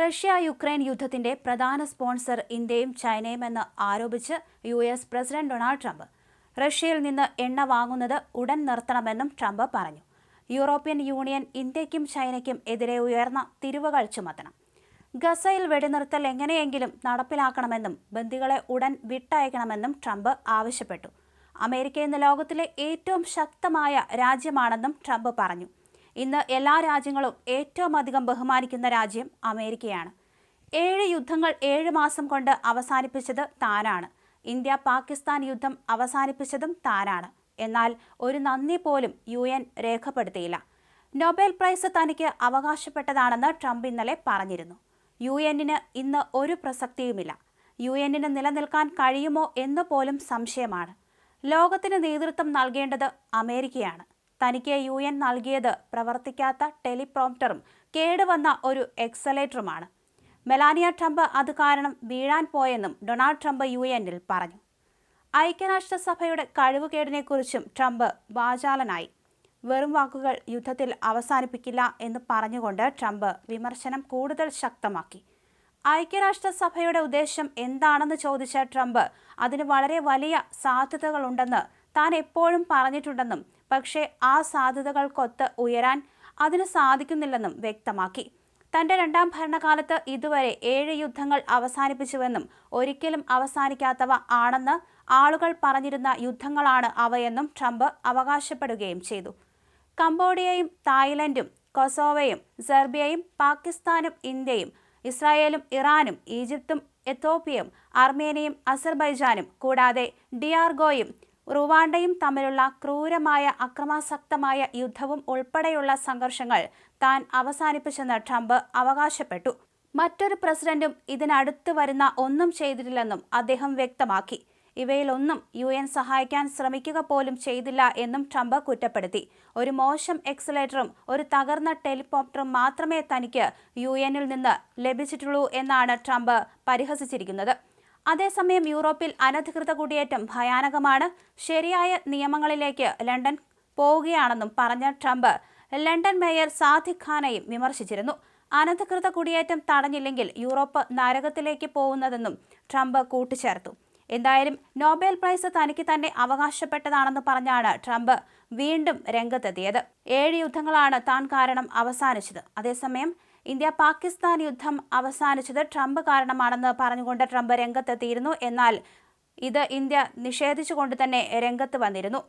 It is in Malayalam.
റഷ്യ യുക്രൈൻ യുദ്ധത്തിന്റെ പ്രധാന സ്പോൺസർ ഇന്ത്യയും ചൈനയുമെന്ന് ആരോപിച്ച് U S president Donald Trump. റഷ്യയിൽ നിന്ന് എണ്ണ വാങ്ങുന്നത് ഉടൻ നിർത്തണമെന്നും ട്രംപ് പറഞ്ഞു. യൂറോപ്യൻ യൂണിയൻ ഇന്ത്യയ്ക്കും ചൈനയ്ക്കും എതിരെ ഉയർന്ന തിരിവുകൾ ചുമത്തണം. ഗസയിൽ വെടിനിർത്തൽ എങ്ങനെയെങ്കിലും നടപ്പിലാക്കണമെന്നും ബന്ദികളെ ഉടൻ വിട്ടയക്കണമെന്നും ട്രംപ് ആവശ്യപ്പെട്ടു. അമേരിക്ക ഇന്ന് ലോകത്തിലെ ഏറ്റവും ശക്തമായ രാജ്യമാണെന്നും ട്രംപ് പറഞ്ഞു. ഇന്ന് എല്ലാ രാജ്യങ്ങളും ഏറ്റവും അധികം ബഹുമാനിക്കുന്ന രാജ്യം അമേരിക്കയാണ്. ഏഴ് യുദ്ധങ്ങൾ ഏഴ് മാസം കൊണ്ട് അവസാനിപ്പിച്ചത് താനാണ്. ഇന്ത്യ പാകിസ്ഥാൻ യുദ്ധം അവസാനിപ്പിച്ചതും താനാണ്. എന്നാൽ ഒരു നന്ദി പോലും യു എൻ രേഖപ്പെടുത്തിയില്ല. നൊബേൽ പ്രൈസ് തനിക്ക് അവകാശപ്പെട്ടതാണെന്ന് ട്രംപ് ഇന്നലെ പറഞ്ഞിരുന്നു. യു എന്നിന് ഇന്ന് ഒരു പ്രസക്തിയുമില്ല. യു എന്നിന് നിലനിൽക്കാൻ കഴിയുമോ എന്ന് പോലും സംശയമാണ്. ലോകത്തിന് നേതൃത്വം നൽകേണ്ടത് അമേരിക്കയാണ്. തനിക്ക് യു എൻ നൽകിയത് പ്രവർത്തിക്കാത്ത ടെലിപ്രോംപ്റ്ററും കേടുവന്ന ഒരു എക്സലേറ്ററുമാണ്. മെലാനിയ ട്രംപ് അത് കാരണം വീഴാൻ പോയെന്നും ഡൊണാൾഡ് ട്രംപ് യു എന്നിൽ പറഞ്ഞു. ഐക്യരാഷ്ട്രസഭയുടെ കഴിവുകേടിനെക്കുറിച്ചും ട്രംപ് വാചാലനായി. വെറും വാക്കുകൾ യുദ്ധത്തിൽ അവസാനിപ്പിക്കില്ല എന്ന് പറഞ്ഞുകൊണ്ട് ട്രംപ് വിമർശനം കൂടുതൽ ശക്തമാക്കി. ഐക്യരാഷ്ട്രസഭയുടെ ഉദ്ദേശം എന്താണെന്ന് ചോദിച്ച ട്രംപ് അതിന് വളരെ വലിയ സാധ്യതകളുണ്ടെന്ന് താൻ എപ്പോഴും പറഞ്ഞിട്ടുണ്ടെന്നും പക്ഷേ ആ സാധ്യതകൾക്കൊത്ത് ഉയരാൻ അതിന് സാധിക്കുന്നില്ലെന്നും വ്യക്തമാക്കി. തന്റെ രണ്ടാം ഭരണകാലത്ത് ഇതുവരെ ഏഴ് യുദ്ധങ്ങൾ അവസാനിപ്പിച്ചുവെന്നും ഒരിക്കലും അവസാനിക്കാത്തവ ആണെന്ന് ആളുകൾ പറഞ്ഞിരുന്ന യുദ്ധങ്ങളാണ് അവയെന്നും ട്രംപ് അവകാശപ്പെടുകയും ചെയ്തു. കംബോഡിയയും തായ്ലൻഡും കൊസോവയും സെർബിയയും പാകിസ്ഥാനും ഇന്ത്യയും ഇസ്രായേലും ഇറാനും ഈജിപ്തും എത്തോപ്യയും അർമേനിയയും അസർബൈജാനും കൂടാതെ ഡിയാർഗോയും റുവാണ്ടയും തമ്മിലുള്ള ക്രൂരമായ അക്രമാസക്തമായ യുദ്ധവും ഉൾപ്പെടെയുള്ള സംഘർഷങ്ങൾ താൻ അവസാനിപ്പിച്ചെന്ന് ട്രംപ് അവകാശപ്പെട്ടു. മറ്റൊരു പ്രസിഡന്റും ഇതിനടുത്ത് വരുന്ന ഒന്നും ചെയ്തിട്ടില്ലെന്നും അദ്ദേഹം വ്യക്തമാക്കി. ഇവയിലൊന്നും യു എൻ സഹായിക്കാൻ ശ്രമിക്കുക പോലും ചെയ്തില്ല എന്നും ട്രംപ് കുറ്റപ്പെടുത്തി. ഒരു മോശം എക്സലേറ്ററും ഒരു തകർന്ന ടെലികോപ്റ്ററും മാത്രമേ തനിക്ക് യു നിന്ന് ലഭിച്ചിട്ടുള്ളൂ എന്നാണ് ട്രംപ് പരിഹസിച്ചിരിക്കുന്നത്. അതേസമയം യൂറോപ്പിൽ അനധികൃത കുടിയേറ്റം ഭയാനകമാണ്. ശരിയായ നിയമങ്ങളിലേക്ക് ലണ്ടൻ പോവുകയാണെന്നും പറഞ്ഞ ട്രംപ് ലണ്ടൻ മേയർ സാദിഖ് ഖാനെയും വിമർശിച്ചിരുന്നു. അനധികൃത കുടിയേറ്റം തടഞ്ഞില്ലെങ്കിൽ യൂറോപ്പ് നരകത്തിലേക്ക് പോകുന്നതെന്നും ട്രംപ് കൂട്ടിച്ചേർത്തു. എന്തായാലും നോബൽ പ്രൈസ് തനിക്ക് തന്നെ അവകാശപ്പെട്ടതാണെന്ന് പറഞ്ഞാണ് ട്രംപ് വീണ്ടും രംഗത്തെത്തിയത്. ഏഴ് യുദ്ധങ്ങളാണ് താൻ കാരണം അവസാനിച്ചത്. അതേസമയം ഇന്ത്യ പാകിസ്ഥാൻ യുദ്ധം അവസാനിച്ചത് ട്രംപ് കാരണമാണെന്ന് പറഞ്ഞുകൊണ്ട് ട്രംപ് രംഗത്തെത്തിയിരുന്നു. എന്നാൽ ഇത് ഇന്ത്യ നിഷേധിച്ചുകൊണ്ട് തന്നെ രംഗത്ത് വന്നിരുന്നു.